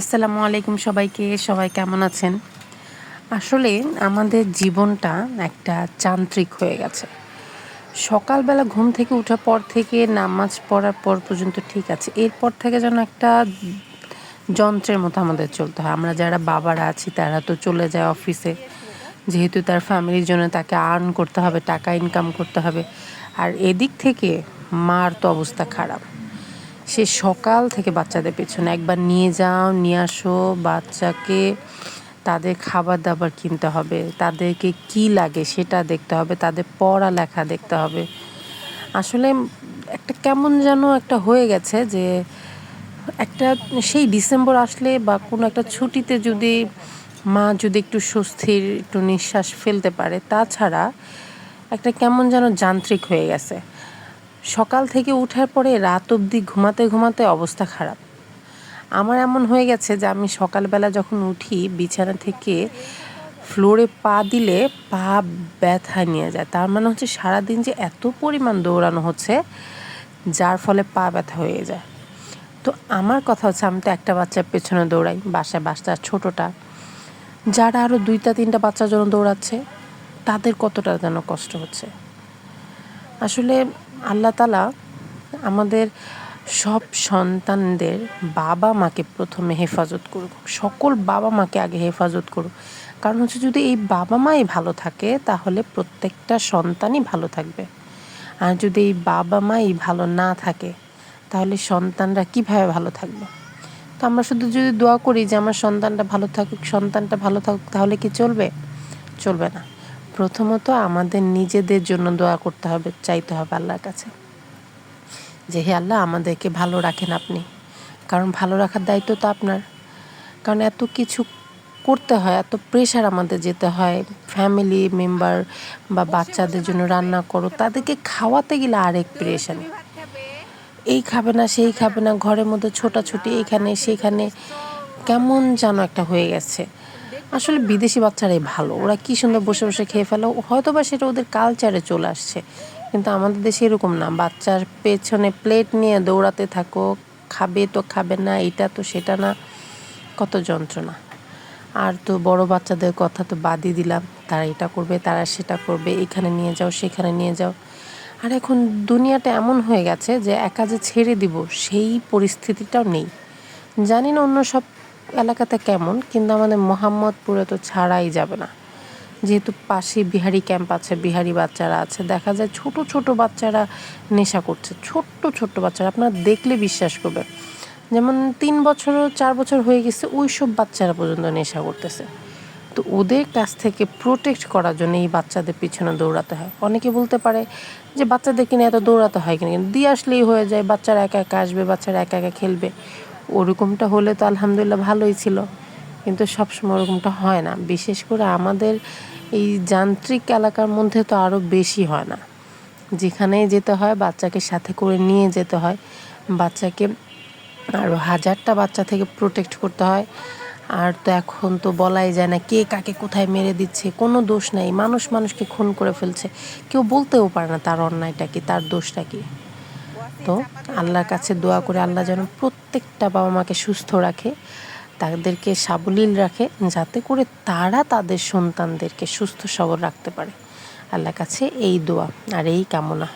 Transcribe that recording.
আসসালামু আলাইকুম সবাইকে, সবাই কেমন আছেন? আসলে আমাদের জীবনটা একটা যান্ত্রিক হয়ে গেছে। সকালবেলা ঘুম থেকে ওঠার পর থেকে নামাজ পড়ার পর পর্যন্ত ঠিক আছে। এরপর থেকে যেন একটা যন্ত্রের মতো আমাদের চলতে হয়। আমরা যারা বাবারা আছি, তারা তো চলে যায় অফিসে। যেহেতু তার ফ্যামিলির জন্য তাকে আর্ন করতে হবে, টাকা ইনকাম করতে হবে। আর এদিক থেকে মার তো অবস্থা খারাপ। সে সকাল থেকে বাচ্চাদের পেছনে একবার নিয়ে যাও, নিয়ে আসো, বাচ্চাকে তাদের খাবার দাবার কিনতে হবে, তাদেরকে কি লাগে সেটা দেখতে হবে, তাদের পড়ালেখা দেখতে হবে। আসলে একটা কেমন যেন একটা হয়ে গেছে যে একটা সেই ডিসেম্বর আসলে বা কোনো একটা ছুটিতে যদি মা যদি একটু স্বস্তির, একটু নিঃশ্বাস ফেলতে পারে, তাছাড়া একটা কেমন যেন যান্ত্রিক হয়ে গেছে। সকাল থেকে উঠার পরে রাত অবধি ঘুমাতে ঘুমাতে অবস্থা খারাপ। আমার এমন হয়ে গেছে যে আমি সকালবেলা যখন উঠি, বিছানা থেকে ফ্লোরে পা দিলে পা ব্যথা নিয়ে যায়। তার মানে হচ্ছে সারাদিন যে এত পরিমাণ দৌড়ানো হচ্ছে, যার ফলে পা ব্যথা হয়ে যায়। তো আমার কথা হচ্ছে, আমি তো একটা বাচ্চার পেছনে দৌড়াই, বাসায় বাচ্চা ছোটোটা। যারা আরও দুইটা, তিনটা বাচ্চার জন্য দৌড়াচ্ছে, তাদের কতটা যেন কষ্ট হচ্ছে। আসলে আল্লাহ তালা আমাদের সব সন্তানদের বাবা মাকে প্রথমে হেফাজত করুক, সকল বাবা মাকে আগে হেফাজত করুক। কারণ হচ্ছে যদি এই বাবা মাই ভালো থাকে, তাহলে প্রত্যেকটা সন্তানই ভালো থাকবে। আর যদি এই বাবা মাই ভালো না থাকে, তাহলে সন্তানরা কীভাবে ভালো থাকবে? তো আমরা শুধু যদি দোয়া করি যে আমার সন্তানটা ভালো থাকুক, সন্তানটা ভালো থাকুক, তাহলে কি চলবে? চলবে না। প্রথমত আমাদের নিজেদের জন্য দোয়া করতে হবে, চাইতে হবে আল্লাহর কাছে। যে হে আল্লাহ, আমাদেরকে ভালো রাখেন আপনি। কারণ ভালো রাখার দায়িত্ব তো আপনার। কারণ এত কিছু করতে হয়, এত প্রেশার আমাদের যেতে হয়। ফ্যামিলি মেম্বার বা বাচ্চাদের জন্য রান্না করো, তাদেরকে খাওয়াতে গেলে আরেক প্রেশানি এই খাবে না, সেই খাবে না, ঘরের মধ্যে ছোটাছুটি, এইখানে, সেইখানে। কেমন যেন একটা হয়ে গেছে। আসলে বিদেশি বাচ্চারাই ভালো। ওরা কি সুন্দর বসে বসে খেয়ে ফেলো হয়তো বা সেটা ওদের কালচারে চলে আসছে। কিন্তু আমাদের দেশে এরকম না। বাচ্চার পেছনে প্লেট নিয়ে দৌড়াতে থাকো, খাবে তো খাবে না, এটা তো সেটা না। কত যন্ত্রণা। আর তো বড় বাচ্চাদের কথা তো বাদই দিলাম। তারা এটা করবে, তারা সেটা করবে, এখানে নিয়ে যাও, সেখানে নিয়ে যাও। আর এখন দুনিয়াটা এমন হয়ে গেছে যে একা যে ছেড়ে দিব, সেই পরিস্থিতিটাও নেই। জানি না অন্য সব এলাকাতে কেমন, কিন্তু আমাদের মোহাম্মদপুরে তো ছাড়াই যাবে না। যেহেতু পাশে বিহারি ক্যাম্প আছে, বিহারি বাচ্চারা আছে, দেখা যায় ছোট ছোট বাচ্চারা নেশা করছে, ছোট্ট ছোট্ট বাচ্চারা, আপনারা দেখলে বিশ্বাস করবেন। যেমন তিন বছরও চার বছর হয়ে গেছে ওই সব বাচ্চারা পর্যন্ত নেশা করতেছে। তো ওদের কাছ থেকে প্রোটেক্ট করার জন্য এই বাচ্চাদের পিছনে দৌড়াতে হয়। অনেকে বলতে পারে যে বাচ্চাদের কিনে এত দৌড়াতে হয় কিনা, কিন্তু দিয়ে আসলেই হয়ে যায়, বাচ্চারা একা একা আসবে, বাচ্চারা একা একা খেলবে। ওরকমটা হলে তো আলহামদুলিল্লাহ ভালোই ছিল। কিন্তু সবসময় ওরকমটা হয় না। বিশেষ করে আমাদের এই যান্ত্রিক এলাকার মধ্যে তো আরও বেশি হয় না। যেখানে যেতে হয়, বাচ্চাকে সাথে করে নিয়ে যেতে হয়। বাচ্চাকে আরও হাজারটা বাচ্চা থেকে প্রোটেক্ট করতে হয়। আর তো এখন তো বলাই যায় না, কে কাকে কোথায় মেরে দিচ্ছে, কোনো দোষ নাই। মানুষ মানুষকে খুন করে ফেলছে। কেউ বলতেও পারে না তার অন্যায়টা কি, তার দোষটা কি। তো আল্লাহর কাছে দোয়া করে আল্লাহ যেন প্রত্যেকটা বাবা মাকে সুস্থ রাখে, তাদেরকে সাবলীল রাখে, যাতে করে তারা তাদের সন্তানদেরকে সুস্থ সবল রাখতে পারে। আল্লাহর কাছে এই দোয়া আর এই কামনা।